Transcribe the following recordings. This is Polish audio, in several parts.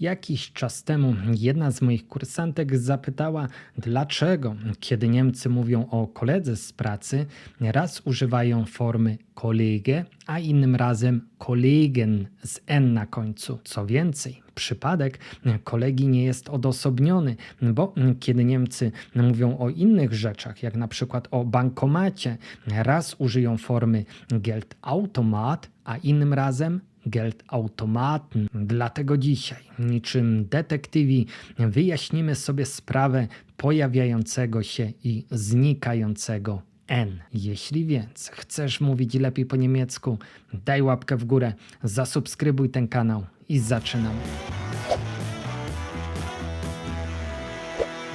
Jakiś czas temu jedna z moich kursantek zapytała, dlaczego, kiedy Niemcy mówią o koledze z pracy, raz używają formy Kollege, a innym razem Kollegen z N na końcu. Co więcej, przypadek kolegi nie jest odosobniony, bo kiedy Niemcy mówią o innych rzeczach, jak na przykład o bankomacie, raz użyją formy Geldautomat, a innym razem Geldautomaten. Dlatego dzisiaj, niczym detektywi, wyjaśnimy sobie sprawę pojawiającego się i znikającego N. Jeśli więc chcesz mówić lepiej po niemiecku, daj łapkę w górę, zasubskrybuj ten kanał i zaczynamy.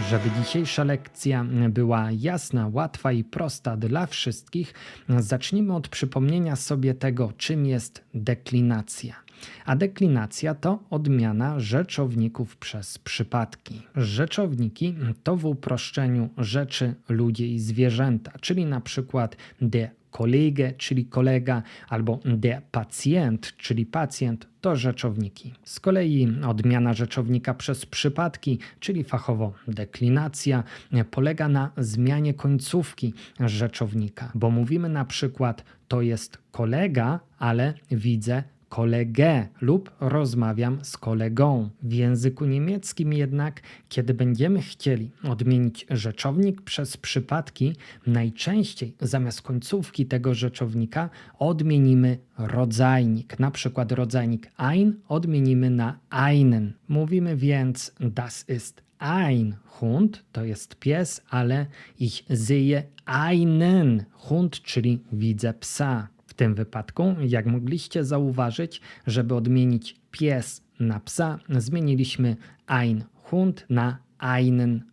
Żeby dzisiejsza lekcja była jasna, łatwa i prosta dla wszystkich, zacznijmy od przypomnienia sobie tego, czym jest deklinacja. A deklinacja to odmiana rzeczowników przez przypadki. Rzeczowniki to w uproszczeniu rzeczy, ludzie i zwierzęta, czyli na przykład der Kollege, czyli kolega, albo der Patient, czyli pacjent, to rzeczowniki. Z kolei odmiana rzeczownika przez przypadki, czyli fachowo deklinacja, polega na zmianie końcówki rzeczownika, bo mówimy na przykład to jest kolega, ale widzę kolegę lub rozmawiam z kolegą. W języku niemieckim jednak, kiedy będziemy chcieli odmienić rzeczownik przez przypadki, najczęściej zamiast końcówki tego rzeczownika odmienimy rodzajnik. Na przykład rodzajnik ein odmienimy na einen. Mówimy więc das ist ein Hund, to jest pies, ale ich sehe einen Hund, czyli widzę psa. Tym wypadku, jak mogliście zauważyć, żeby odmienić pies na psa, zmieniliśmy ein Hund na einen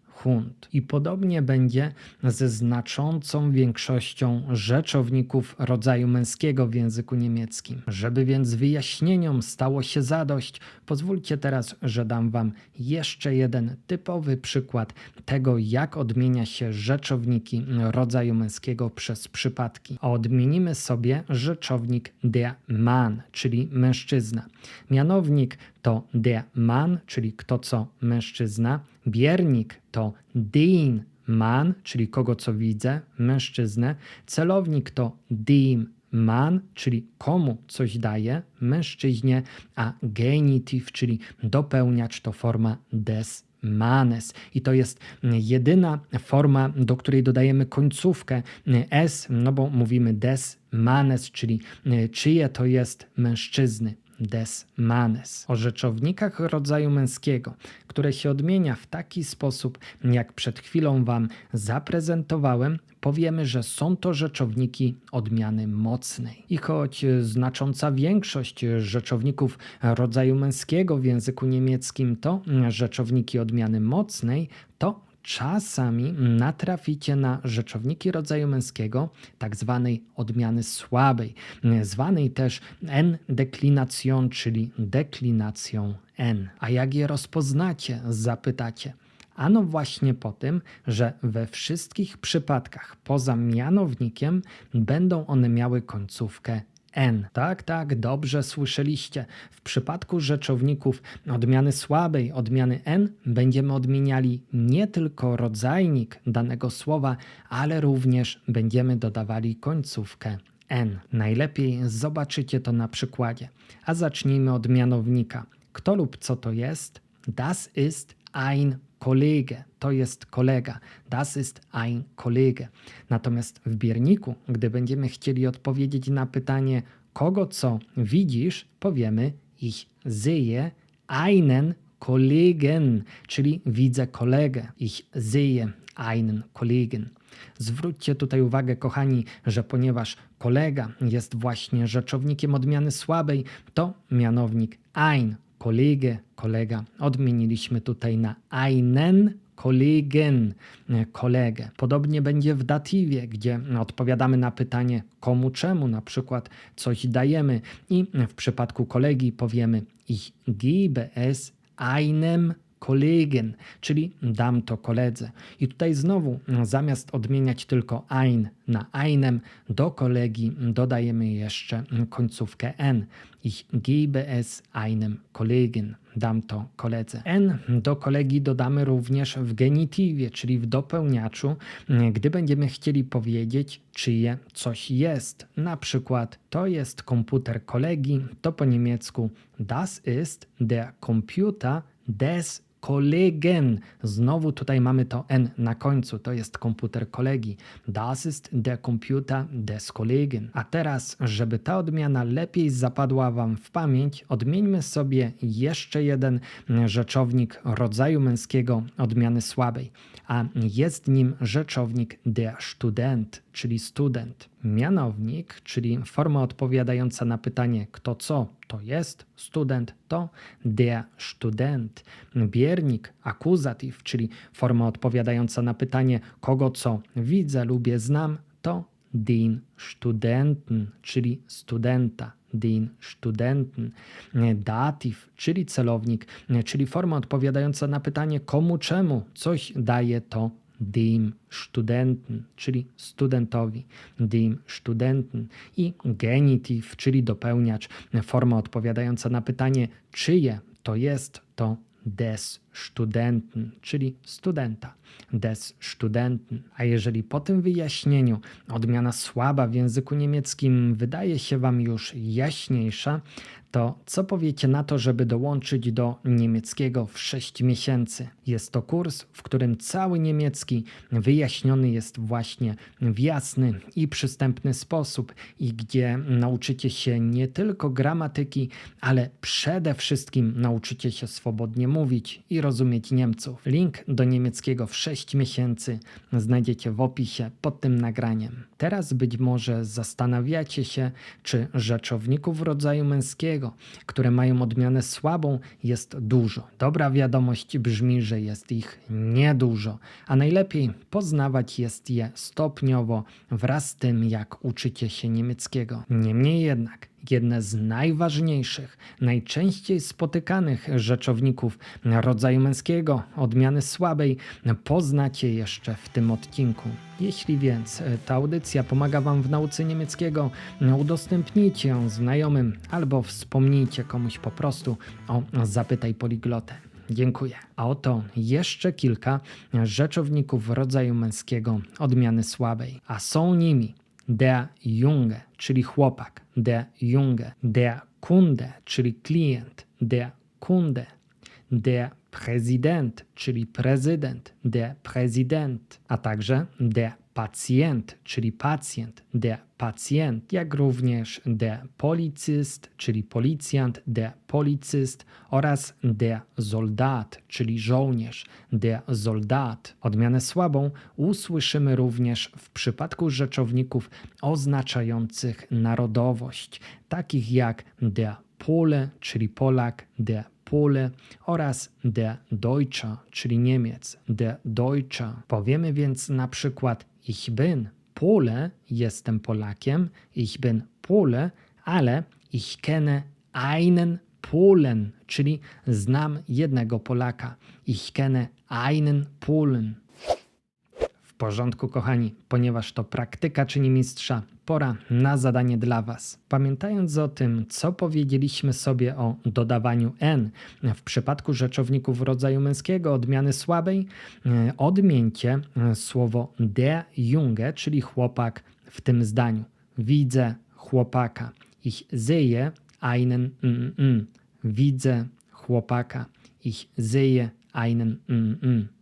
I podobnie będzie ze znaczącą większością rzeczowników rodzaju męskiego w języku niemieckim. Żeby więc wyjaśnieniom stało się zadość, pozwólcie teraz, że dam Wam jeszcze jeden typowy przykład tego, jak odmienia się rzeczowniki rodzaju męskiego przez przypadki. Odmienimy sobie rzeczownik der Mann, czyli mężczyzna. Mianownik to der Mann, czyli kto co mężczyzna. Biernik to den Mann, czyli kogo co widzę, mężczyznę. Celownik to dem Mann, czyli komu coś daje, mężczyźnie, a genitiv, czyli dopełniacz to forma des manes. I to jest jedyna forma, do której dodajemy końcówkę s, no bo mówimy des manes, czyli czyje to jest mężczyzny des manes. O rzeczownikach rodzaju męskiego, które się odmienia w taki sposób, jak przed chwilą Wam zaprezentowałem, powiemy, że są to rzeczowniki odmiany mocnej. I choć znacząca większość rzeczowników rodzaju męskiego w języku niemieckim to rzeczowniki odmiany mocnej, to czasami natraficie na rzeczowniki rodzaju męskiego, tak zwanej odmiany słabej, zwanej też n-deklinacją, czyli deklinacją n. A jak je rozpoznacie, zapytacie. Ano właśnie po tym, że we wszystkich przypadkach poza mianownikiem będą one miały końcówkę N. Tak, tak, dobrze słyszeliście. W przypadku rzeczowników odmiany słabej, odmiany N, będziemy odmieniali nie tylko rodzajnik danego słowa, ale również będziemy dodawali końcówkę N. Najlepiej zobaczycie to na przykładzie. A zacznijmy od mianownika. Kto lub co to jest? Das ist ein Kollege, to jest kolega. Das ist ein Kollege. Natomiast w bierniku, gdy będziemy chcieli odpowiedzieć na pytanie, kogo co widzisz, powiemy ich sehe einen Kollegen, czyli widzę kolegę. Ich sehe einen Kollegen. Zwróćcie tutaj uwagę, kochani, że ponieważ kolega jest właśnie rzeczownikiem odmiany słabej, to mianownik ein Kollege, kolega, odmieniliśmy tutaj na einen Kollegen, kolegę. Podobnie będzie w datywie, gdzie odpowiadamy na pytanie komu, czemu, na przykład coś dajemy i w przypadku kolegi powiemy ich gebe es einem Kollegen, czyli dam to koledze. I tutaj znowu mm, zamiast odmieniać tylko ein na einem, do kolegi dodajemy jeszcze końcówkę n. Ich gebe es einem Kollegen. Dam to koledze. N do kolegi dodamy również w genitywie, czyli w dopełniaczu, gdy będziemy chcieli powiedzieć, czyje coś jest. Na przykład to jest komputer kolegi, to po niemiecku das ist der Computer des Kollegen. Znowu tutaj mamy to N na końcu, to jest komputer kolegi. Das ist der Computer des Kollegen. A teraz, żeby ta odmiana lepiej zapadła Wam w pamięć, odmieńmy sobie jeszcze jeden rzeczownik rodzaju męskiego odmiany słabej, a jest nim rzeczownik der Student, czyli student. Mianownik, czyli forma odpowiadająca na pytanie kto co, to jest student, to der Student. Biernik, akuzatyw, czyli forma odpowiadająca na pytanie kogo co widzę, lubię, znam, to den Studenten, czyli studenta. Den Studenten. Datyw, czyli celownik, czyli forma odpowiadająca na pytanie komu czemu coś daje to dem Studenten, czyli studentowi, dem Studenten i genitiv, czyli dopełniacz, forma odpowiadająca na pytanie czyje to jest, to des Studenten, czyli studenta, des Studenten. A jeżeli po tym wyjaśnieniu odmiana słaba w języku niemieckim wydaje się Wam już jaśniejsza, to co powiecie na to, żeby dołączyć do niemieckiego w 6 miesięcy? Jest to kurs, w którym cały niemiecki wyjaśniony jest właśnie w jasny i przystępny sposób i gdzie nauczycie się nie tylko gramatyki, ale przede wszystkim nauczycie się swobodnie mówić i rozumieć Niemców. Link do niemieckiego w 6 miesięcy znajdziecie w opisie pod tym nagraniem. Teraz być może zastanawiacie się, czy rzeczowników rodzaju męskiego, które mają odmianę słabą, jest dużo. Dobra wiadomość brzmi, że jest ich niedużo, a najlepiej poznawać jest je stopniowo wraz z tym, jak uczycie się niemieckiego. Niemniej jednak, jedne z najważniejszych, najczęściej spotykanych rzeczowników rodzaju męskiego, odmiany słabej, poznacie jeszcze w tym odcinku. Jeśli więc ta audycja pomaga Wam w nauce niemieckiego, udostępnijcie ją znajomym albo wspomnijcie komuś po prostu o Zapytaj Poliglotę. Dziękuję. A oto jeszcze kilka rzeczowników rodzaju męskiego odmiany słabej, a są nimi der Junge, czyli chłopak, der Junge, der Kunde, czyli klient, der Kunde, der Präsident, czyli prezydent, der Präsident, a także der pacjent, czyli pacjent, der pacjent, jak również der Polizist, czyli policjant, der Polizist oraz der Soldat, czyli żołnierz, der Soldat. Odmianę słabą usłyszymy również w przypadku rzeczowników oznaczających narodowość, takich jak der Pole, czyli Polak, der Pole oraz der Deutsche, czyli Niemiec, der Deutsche. Powiemy więc na przykład ich bin Pole, jestem Polakiem, ich bin Pole, ale ich kenne einen Polen, czyli znam jednego Polaka. Ich kenne einen Polen. Porządku, kochani, ponieważ to praktyka czyni mistrza, pora na zadanie dla Was. Pamiętając o tym, co powiedzieliśmy sobie o dodawaniu n w przypadku rzeczowników rodzaju męskiego, odmiany słabej, e, odmieńcie e, słowo der Junge, czyli chłopak w tym zdaniu. Widzę chłopaka. Ich sehe einen mm, mm. Widzę chłopaka. Ich sehe einen mm, mm.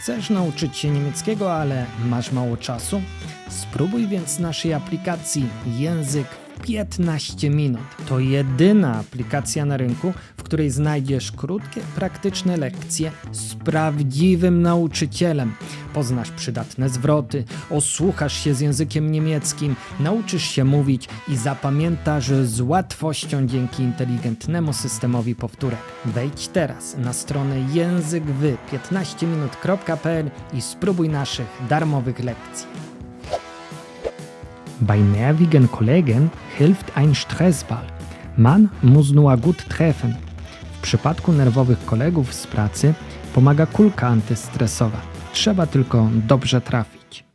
Chcesz nauczyć się niemieckiego, ale masz mało czasu? Spróbuj więc naszej aplikacji Język w 15 minut. To jedyna aplikacja na rynku, której znajdziesz krótkie, praktyczne lekcje z prawdziwym nauczycielem. Poznasz przydatne zwroty, osłuchasz się z językiem niemieckim, nauczysz się mówić i zapamiętasz z łatwością dzięki inteligentnemu systemowi powtórek. Wejdź teraz na stronę językwy15minut.pl i spróbuj naszych darmowych lekcji. Bei nervigen Kollegen hilft ein Stressball. Man muss nur gut treffen. W przypadku nerwowych kolegów z pracy pomaga kulka antystresowa. Trzeba tylko dobrze trafić.